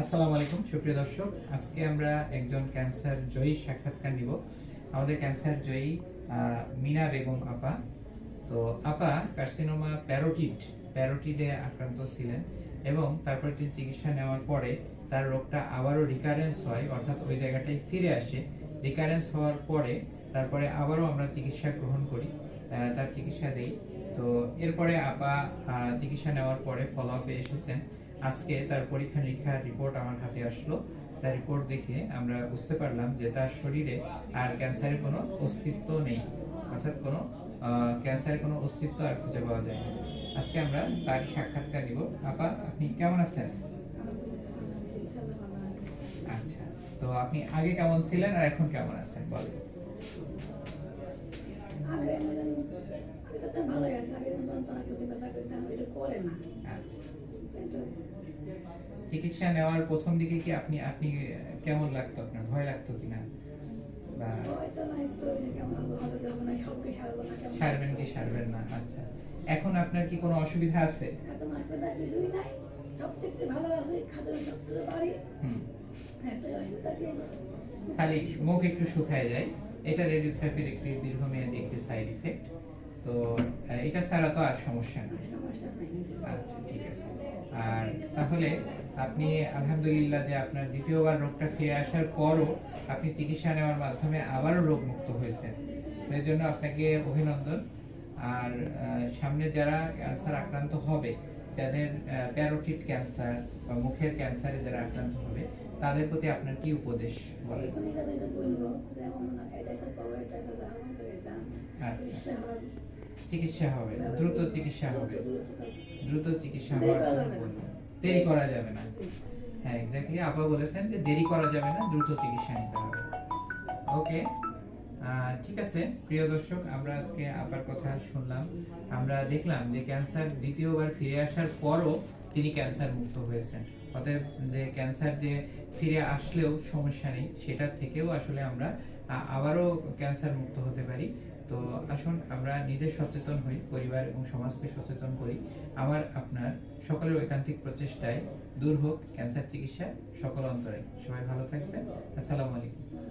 আসসালামু আলাইকুম, সুপ্রিয় দর্শক। আজকে আমরা একজন ক্যান্সার জয়ী সাক্ষাৎকার নিব। আমাদের ক্যান্সার জয়ী মিনা বেগম আপা। তো আপা কার্সিনোমা প্যারোটিড, প্যারোটিডে আক্রান্ত ছিলেন এবং তারপর তিনি চিকিৎসা নেওয়ার পরে তার রোগটা আবারও রিকারেন্স হয়, অর্থাৎ ওই জায়গাটায় ফিরে আসে। রিকারেন্স হওয়ার পরে তারপরে আবারও আমরা চিকিৎসা গ্রহণ করি তার চিকিৎসা দেই। তো এরপরে আপা চিকিৎসা নেওয়ার পরে ফলো আপে এসেছেন। আজকে তার পরীক্ষা নিরীক্ষার রিপোর্ট আমার হাতে আসলো। তার রিপোর্ট দেখে আমরা বুঝতে পারলাম যে তার শরীরে আর ক্যান্সারের কোনো অস্তিত্ব নেই। অর্থাৎ কোনো ক্যান্সারের কোনো অস্তিত্ব আর খুঁজে পাওয়া যায় না। আজকে আমরা তার সাক্ষাৎকার নিব। আপা আপনি কেমন আছেন? আচ্ছা তো আপনি আগে কেমন ছিলেন আর এখন কেমন আছেন? বলেন। আগে ভালোই আছে আগে করে না। আচ্ছা। চিকিৎসা নেওয়ার প্রথম দিকে কি আপনি আপনি কেমন লাগতো আপনার? ভয় লাগতো কিনা? সারবেন কি সারবেন না? আচ্ছা। এখন আপনার কি কোনো অসুবিধা আছে? খালি মুখ একটু শুকায় যায়। এটা রেডিওথেরাপির একটি দীর্ঘমেয়াদী একটি সাইড ইফেক্ট তো এটা ছাড়া তো আর সমস্যা নাই। আচ্ছা ঠিক আছে। আর তাহলে আপনি আলহামদুলিল্লাহ যে আপনার দ্বিতীয়বার রোগটা ফিরে আসার পরও আপনি চিকিৎসা নেওয়ার মাধ্যমে আবারও রোগমুক্ত হয়েছেন। তো এর জন্য আপনাকে অভিনন্দন। আর সামনে যারা ক্যান্সার আক্রান্ত হবে যাদের প্যারোটিড ক্যান্সার বা মুখের ক্যান্সারে যারা আক্রান্ত হবে তাদের প্রতি আপনার কি উপদেশ আচ্ছা। চিকিৎসা হবে দ্রুত চিকিৎসা হবে। দ্রুত চিকিৎসা হওয়ার জন্য। দেরি করা যাবে না। হ্যাঁ এক্স্যাক্টলি আপা বলেছেন যে দেরি করা যাবে না দ্রুত চিকিৎসা নিতে হবে। ওকে ঠিক আছে প্রিয় দর্শক আমরা আজকে আপার কথা শুনলাম। আমরা দেখলাম যে ক্যান্সার দ্বিতীয়বার ফিরে আসার পরও তিনি ক্যান্সার মুক্ত হয়েছেন। অতএব যে ক্যান্সার যে ফিরে আসলেও সমস্যা নেই সেটার থেকেও আসলে আমরা আবারও ক্যান্সার মুক্ত হতে পারি। তো আসুন আমরা নিজে সচেতন হই, পরিবার এবং সমাজকে সচেতন করি। আমার, আপনার সকলের ঐকান্তিক প্রচেষ্টায় দূর হোক ক্যান্সার চিকিৎসা সকল অন্তরে। সবাই ভালো থাকবেন। আসসালামু আলাইকুম।